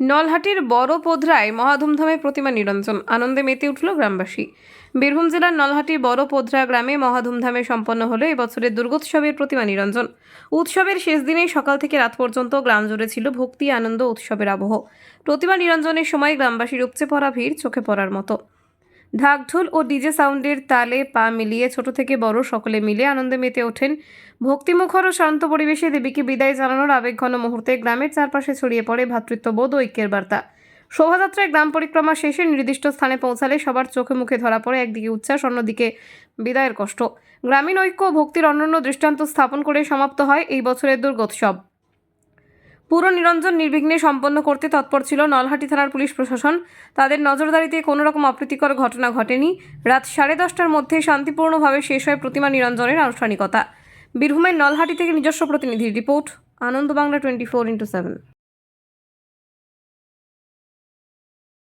নলহাটির বড় পোধরায় মহাধুমধামে প্রতিমা নিরঞ্জন। আনন্দে মেতে উঠল গ্রামবাসী। বীরভূম জেলার নলহাটির বড় পোধরা গ্রামে মহাধুমধামে সম্পন্ন হলো এবছরের দুর্গোৎসবের প্রতিমা নিরঞ্জন। উৎসবের শেষ দিনেই সকাল থেকে রাত পর্যন্ত গ্রাম জুড়ে ছিল ভক্তি, আনন্দ, উৎসবের আবহ। প্রতিমা নিরঞ্জনের সময় গ্রামবাসীর উপচে পড়া ভিড় চোখে পড়ার মতো। ঢাকঢোল ও ডিজে সাউন্ডের তালে পা মিলিয়ে ছোট থেকে বড় সকলে মিলে আনন্দে মেতে ওঠেন। ভক্তিমুখর ও শান্ত পরিবেশে দেবীকে বিদায় জানানোর আবেগঘন মুহূর্তে গ্রামের চারপাশে ছড়িয়ে পড়ে ভ্রাতৃত্ববোধ ও ঐক্যের বার্তা। শোভাযাত্রায় গ্রাম পরিক্রমা শেষে নির্দিষ্ট স্থানে পৌঁছালে সবার চোখে মুখে ধরা পড়ে একদিকে উচ্ছ্বাস, অন্যদিকে বিদায়ের কষ্ট। গ্রামীণ ঐক্য ভক্তির অনন্য দৃষ্টান্ত স্থাপন করে সমাপ্ত হয় এই বছরের দুর্গোৎসব। পুরো নিরঞ্জন নির্বিঘ্নে সম্পন্ন করতে তৎপর ছিল নলহাটি থানার পুলিশ প্রশাসন। তাদের নজরদারিতে কোনো রকম অপ্রীতিকর ঘটনা ঘটেনি। রাত সাড়ে দশটার মধ্যে শান্তিপূর্ণভাবে শেষ হয় প্রতিমা নিরঞ্জনের আনুষ্ঠানিকতা। বীরভূমের নলহাটি থেকে নিজস্ব প্রতিনিধি report, Ananda Bangla twenty four into seven.